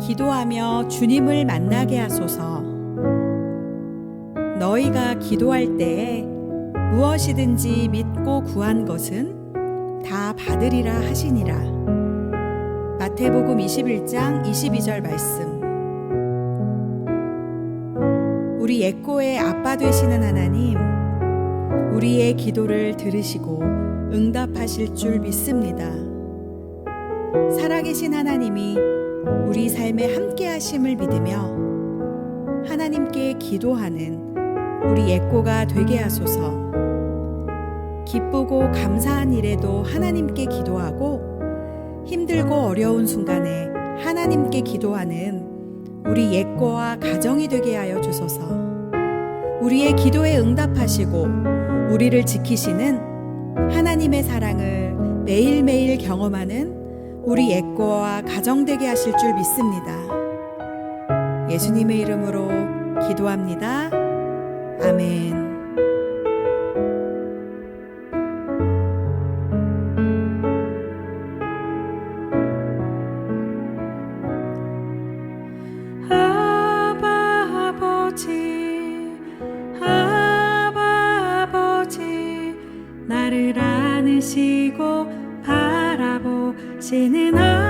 기도하며 주님을 만나게 하소서. 너희가 기도할 때에 무엇이든지 믿고 구한 것은 다 받으리라 하시니라. 마태복음 21장 22절 말씀. 우리 예꼬의 아빠 되시는 하나님, 우리의 기도를 들으시고 응답하실 줄 믿습니다. 살아계신 하나님이 우리 삶에 함께 하심을 믿으며 하나님께 기도하는 우리 예꼬가 되게 하소서. 기쁘고 감사한 일에도 하나님께 기도하고 힘들고 어려운 순간에 하나님께 기도하는 우리 예꼬와 가정이 되게 하여 주소서. 우리의 기도에 응답하시고 우리를 지키시는 하나님의 사랑을 매일매일 경험하는 우리 예꼬와 가정 되게 하실 줄 믿습니다. 예수님의 이름으로 기도합니다. 아멘. 안으시고 바라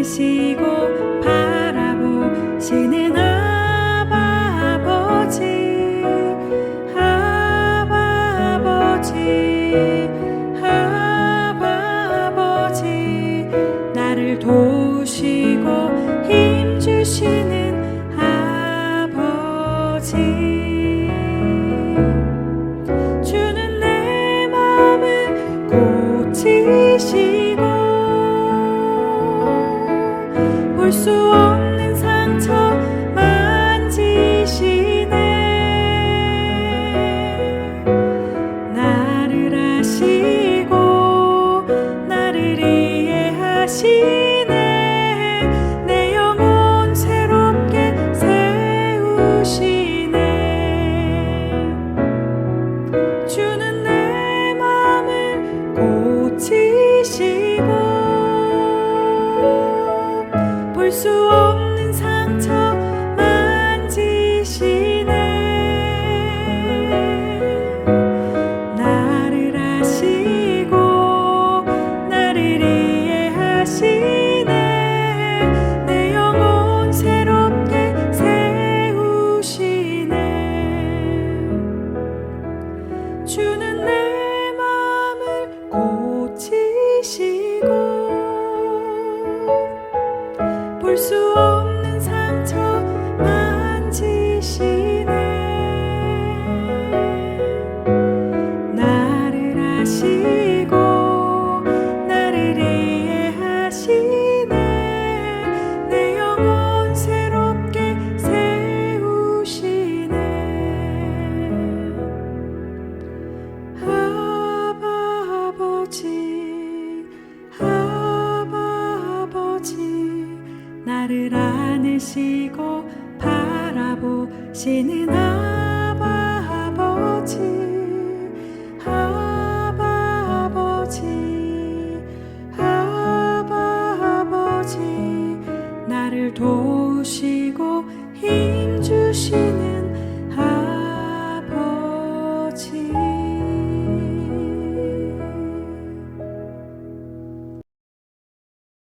안으시고 바라보시는 아버지 아버지 아버지. 나를 도우시고 힘 주시는 아버지. 주는 내 맘을 고치 볼 수 없는 상처 만지시네. 나를 아시고 나를 이해하시네. 주는 내 맘을 고치시고 이해하시네 내 영혼 새롭게 세우시네. 주는 내 맘을 고치시고 볼 수 없는 나를 안으시고 바라보시는 아버지.